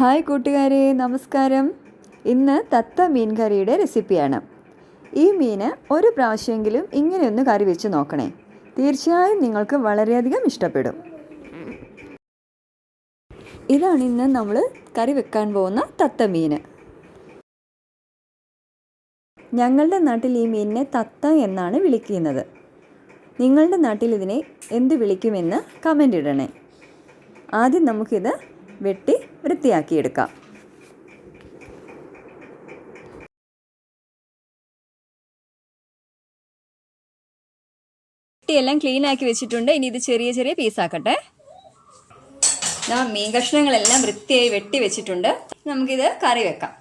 Hi കൂട്ടുകാരെ നമസ്കാരം. ഇന്ന് തത്ത മീൻ കറിയുടെ റെസിപ്പിയാണ്. ഈ മീന് ഒരു പ്രാവശ്യമെങ്കിലും ഇങ്ങനെയൊന്ന് കറി വെച്ച് നോക്കണേ. തീർച്ചയായും നിങ്ങൾക്ക് വളരെയധികം ഇഷ്ടപ്പെടും. ഇതാണ് ഇന്ന് നമ്മൾ കറി വെക്കാൻ പോകുന്ന തത്ത മീൻ ഞങ്ങളുടെ നാട്ടിൽ ഈ മീനിനെ തത്ത എന്നാണ് വിളിക്കുന്നത്. നിങ്ങളുടെ നാട്ടിൽ ഇതിനെ എന്ത് വിളിക്കുമെന്ന് കമന്റ് ഇടണേ. ആദ്യം നമുക്കിത് വെട്ടി വൃത്തിയാക്കിയെടുക്കാം. എല്ലാം ക്ലീൻ ആക്കി വെച്ചിട്ടുണ്ട്. ഇനി ഇത് ചെറിയ ചെറിയ പീസാക്കട്ടെ മീൻ കഷ്ണങ്ങളെല്ലാം വൃത്തിയായി വെട്ടി വെച്ചിട്ടുണ്ട്. നമുക്കിത് കറി വെക്കാം.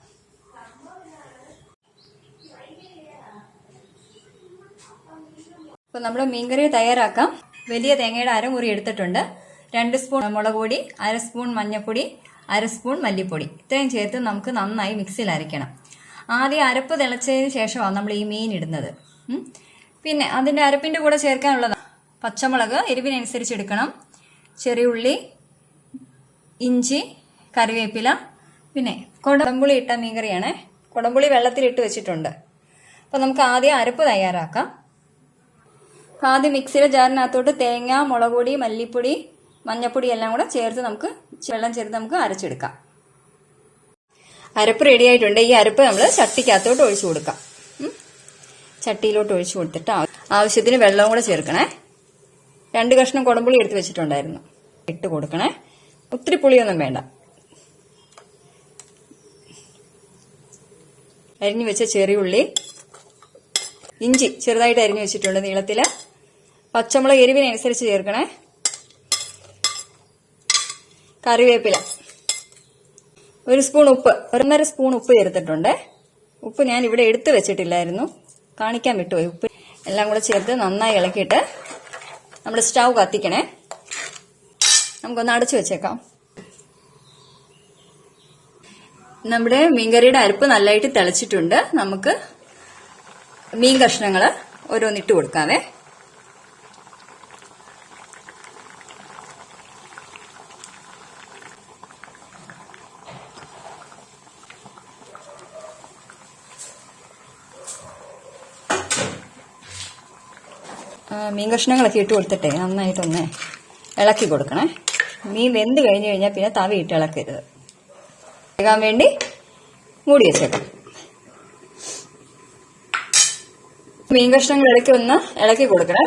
അപ്പോൾ നമ്മൾ മീൻകറി തയ്യാറാക്കാം. വലിയ തേങ്ങയുടെ അരമുറി എടുത്തിട്ടുണ്ട്. രണ്ട് സ്പൂൺ മുളക് പൊടി അര സ്പൂൺ മഞ്ഞൾപ്പൊടി അര സ്പൂൺ മല്ലിപ്പൊടി. ഇത്രയും ചേർത്ത് നമുക്ക് നന്നായി മിക്സിയിൽ അരയ്ക്കണം. ആദ്യം അരപ്പ് തിളച്ചതിന് ശേഷമാണ് നമ്മൾ ഈ മീൻ ഇടുന്നത്. പിന്നെ അതിന്റെ അരപ്പിന്റെ കൂടെ ചേർക്കാനുള്ളത് പച്ചമുളക് എരിവിനനുസരിച്ച് എടുക്കണം. ചെറിയ ഉള്ളി ഇഞ്ചി കറിവേപ്പില പിന്നെ കുടംപുളി ഇട്ട മീൻകറിയാണ്. കുടംപുളി വെള്ളത്തിലിട്ട് വെച്ചിട്ടുണ്ട്. അപ്പോൾ നമുക്ക് ആദ്യം അരപ്പ് തയ്യാറാക്കാം. ആദ്യം മിക്സിയുടെ ജാറിനകത്തോട്ട് തേങ്ങ മുളക് പൊടി മല്ലിപ്പൊടി മഞ്ഞപ്പൊടി എല്ലാം കൂടെ ചേർത്ത് നമുക്ക് വെള്ളം ചേർത്ത് നമുക്ക് അരച്ചെടുക്കാം. അരപ്പ് റെഡി ആയിട്ടുണ്ട്. ഈ അരപ്പ് നമ്മൾ ചട്ടിക്കകത്തോട്ട് ഒഴിച്ചു കൊടുക്കാം. ചട്ടിയിലോട്ട് ഒഴിച്ചു കൊടുത്തിട്ട് ആവശ്യത്തിന് വെള്ളവും കൂടെ ചേർക്കണേ. രണ്ട് കഷ്ണം കുടമ്പുളി എടുത്ത് വെച്ചിട്ടുണ്ടായിരുന്നു. ഇട്ട് കൊടുക്കണേ. ഒത്തിരി പുളിയൊന്നും വേണ്ട. അരിഞ്ഞു വെച്ച ചെറിയുള്ളി ഇഞ്ചി ചെറുതായിട്ട് അരിഞ്ഞു വെച്ചിട്ടുണ്ട് നീളത്തിൽ. പച്ചമുളക് എരിവിനനുസരിച്ച് ചേർക്കണേ. കറിവേപ്പില. ഒരു സ്പൂൺ ഉപ്പ് ഒന്നര സ്പൂൺ ഉപ്പ് ചേർത്തിട്ടുണ്ട്. ഉപ്പ് ഞാൻ ഇവിടെ എടുത്തു വെച്ചിട്ടില്ലായിരുന്നു. കാണിക്കാൻ വിട്ടുപോയി. ഉപ്പ് എല്ലാം കൂടെ ചേർത്ത് നന്നായി ഇളക്കിയിട്ട് നമ്മൾ സ്റ്റൗ കത്തിക്കണേ. നമുക്കൊന്ന് അടച്ചു വെച്ചേക്കാം. നമ്മുടെ മീൻകറിയുടെ അരിപ്പ് നല്ലതായിട്ട് തിളച്ചിട്ടുണ്ട്. നമുക്ക് മീൻ കഷ്ണങ്ങൾ ഓരോന്നിട്ട് കൊടുക്കാവേ. മീൻ കഷ്ണങ്ങളൊക്കെ ഇട്ട് കൊടുത്തിട്ടേ നന്നായിട്ടൊന്ന് ഇളക്കി കൊടുക്കണേ. മീൻ വെന്ത് കഴിഞ്ഞ് കഴിഞ്ഞാൽ പിന്നെ തവി ഇട്ട് ഇളക്കരുത്. വേകാൻ വേണ്ടി മൂടി വെച്ചേക്കാം. മീൻ കഷ്ണങ്ങൾ ഇടയ്ക്ക് ഒന്ന് ഇളക്കി കൊടുക്കണേ.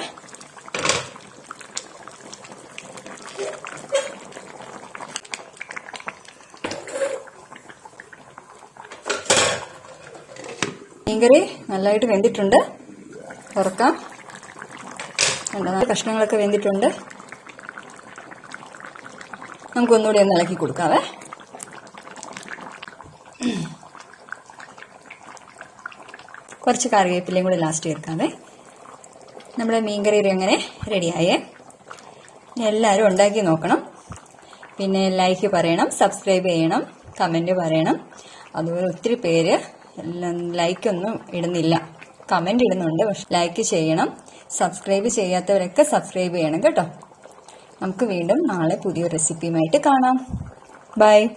മീൻകറി നല്ലതായിട്ട് വെന്തിട്ടുണ്ട്. തുറക്കാം നല്ല കഷ്ണങ്ങളൊക്കെ വെന്തിട്ടുണ്ട്. നമുക്ക് ഒന്നുകൂടി ഒന്ന് ഇളക്കി കൊടുക്കാവേ. കുറച്ച് കറിവേപ്പിലയും കൂടി ലാസ്റ്റ് ചേർക്കാവേ. നമ്മുടെ മീൻകറി അങ്ങനെ റെഡിയായേ? എല്ലാവരും ഉണ്ടാക്കി നോക്കണം. പിന്നെ ലൈക്ക് പറയണം സബ്സ്ക്രൈബ് ചെയ്യണം കമന്റ് പറയണം. അതുപോലെ ഒത്തിരി പേര് ലൈക്കൊന്നും ഇടുന്നില്ല. കമന്റ് ഇടുന്നുണ്ട് പക്ഷെ ലൈക്ക് ചെയ്യണം. സബ്സ്ക്രൈബ് ചെയ്യാത്തവരൊക്കെ സബ്സ്ക്രൈബ് ചെയ്യണം കേട്ടോ. നമുക്ക് വീണ്ടും നാളെ പുതിയ റെസിപ്പിയുമായിട്ട് കാണാം. ബൈ.